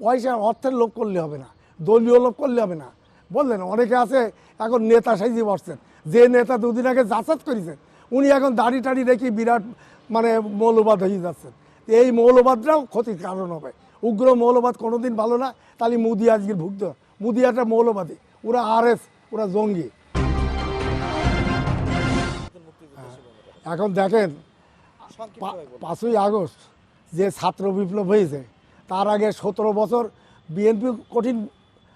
পয়সা, অর্থের লোভ করলে হবে না, দলীয় লোভ করলে হবে না। বললেন, অনেকে আছে, এখন নেতা সাইজি বসছেন। যে নেতা দুদিন আগে যাচাত করেছেন উনি এখন দাড়ি টাড়ি রেখে বিরাট মানে মৌলবাদ হয়ে যাচ্ছেন। এই মৌলবাদটাও ক্ষতির কারণ হবে। উগ্র মৌলবাদ কোনোদিন ভালো না, তাহলে মুদি আজকে ভুগত মুদি একটা মৌলবাদী, ওরা আর এস ওরা জঙ্গি। এখন দেখেন পাঁচই আগস্ট, যে ছাত্র বিপ্লব হয়েছে তার আগে সতেরো বছর বিএনপি কঠিন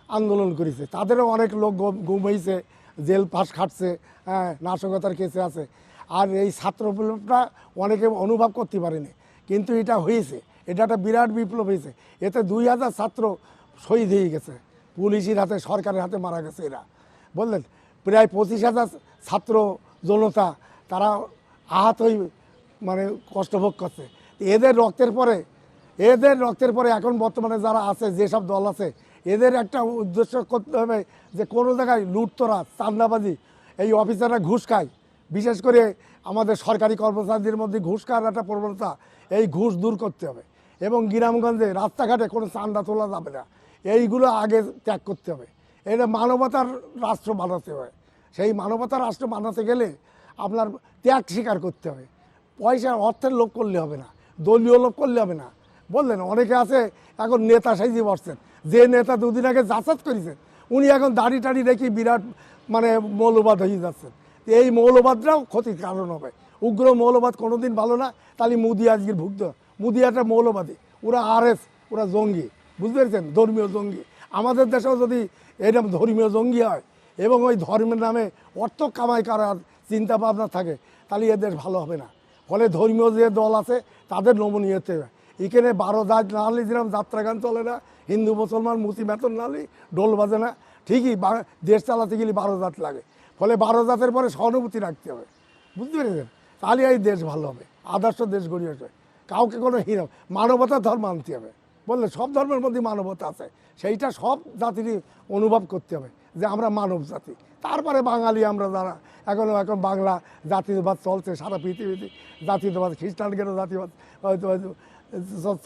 আন্দোলন করেছে। তাদেরও অনেক লোক গম- হয়েছে জেল পাস খাটছে হ্যাঁ নাশকতার কেসে আছে। আর এই ছাত্র বিপ্লবটা অনেকে অনুভব করতে পারেনি। কিন্তু এটা হয়েছে। এটা একটা বিরাট বিপ্লব হয়েছে। এতে দুই হাজার ছাত্র শহীদ হয়ে গেছে। পুলিশের হাতে, সরকারের হাতে মারা গেছে এরা। বললেন, প্রায় পঁচিশ হাজার ছাত্র জনতা, তারা আহত হয়ে মানে কষ্টভোগ করছে। এদের রক্তের পরে এদের রক্তের পরে এখন বর্তমানে যারা আছে, যেসব দল আছে, এদের একটা উদ্দেশ্য করতে হবে যে কোনো জায়গায় লুটতরা, চান্দাবাজি, এই অফিসাররা ঘুষ খায়। বিশেষ করে আমাদের সরকারি কর্মচারীদের মধ্যে ঘুষ খাওয়ার একটা প্রবণতা, এই ঘুষ দূর করতে হবে। এবং গ্রামগঞ্জে রাস্তাঘাটে কোনো চান্দা তোলা যাবে না। এইগুলো আগে ত্যাগ করতে হবে। এটা মানবতার রাষ্ট্র বানাতে হবে সেই মানবতার রাষ্ট্র বানাতে গেলে আপনার ত্যাগ স্বীকার করতে হবে। পয়সা অর্থের লোভ করলে হবে না। দলীয় লোভ করলে হবে না। বললেন, অনেকে আছে এখন নেতা সাইজি বসছেন। যে নেতা দুদিন আগে যাচাত করেছেন উনি এখন দাড়ি টাড়ি রেখে বিরাট মানে মৌলবাদ হয়ে যাচ্ছেন। এই মৌলবাদটাও ক্ষতির কারণ হবে। উগ্র মৌলবাদ কোনোদিন ভালো না তাহলে মুদি আজকের ভুগত মুদি একটা মৌলবাদী, ওরা আর এস ওরা জঙ্গি, বুঝতে পেরেছেন? ধর্মীয় জঙ্গি। আমাদের দেশেও যদি এরকম ধর্মীয় জঙ্গি হয় এবং ওই ধর্মের নামে অর্থ কামাই করার চিন্তা ভাবনা থাকে, তাহলে এ দেশ ভালো হবে না। ফলে ধর্মীয় যে দল আছে, তাদের নমনীয় হতে হবে। এখানে বারো জাত না হলে যেরকম যাত্রাগান চলে না, হিন্দু, মুসলমান মুসি বেতন না হলে ডোল বাজে না। ঠিকই দেশ চালাতে গেলে বারো জাত লাগে। ফলে বারো জাতের পরে সহানুভূতি রাখতে হবে। বুঝতে পেরেছেন? তাহলে এই দেশ ভালো হবে। আদর্শ দেশ গড়ে উঠবে। কাউকে কোনো হীন মানবতার ধর্ম আনতে হবে। বললে সব ধর্মের মধ্যে মানবতা আছে। সেইটা সব জাতিরই অনুভব করতে হবে যে আমরা মানব জাতি। তারপরে বাঙালি আমরা যারা এখনও এখন বাংলা জাতীয়বাদ চলছে, সারা পৃথিবীতে জাতীয়বাদ খ্রিস্টানদেরও হয়তো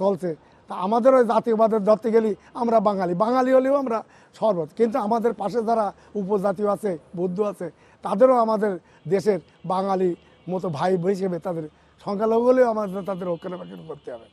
চলছে। তা আমাদের ওই জাতীয়বাদের ধরতে গেলে আমরা বাঙালি। বাঙালি হলেও আমরা সর্বত কিন্তু আমাদের পাশে যারা উপজাতীয় আছে, বৌদ্ধ আছে, তাদেরও আমাদের দেশের বাঙালি মতো ভাই হিসেবে তাদের সংখ্যালঘু হলেও আমাদের, তাদের রক্ষণাবেক্ষণ করতে হবে।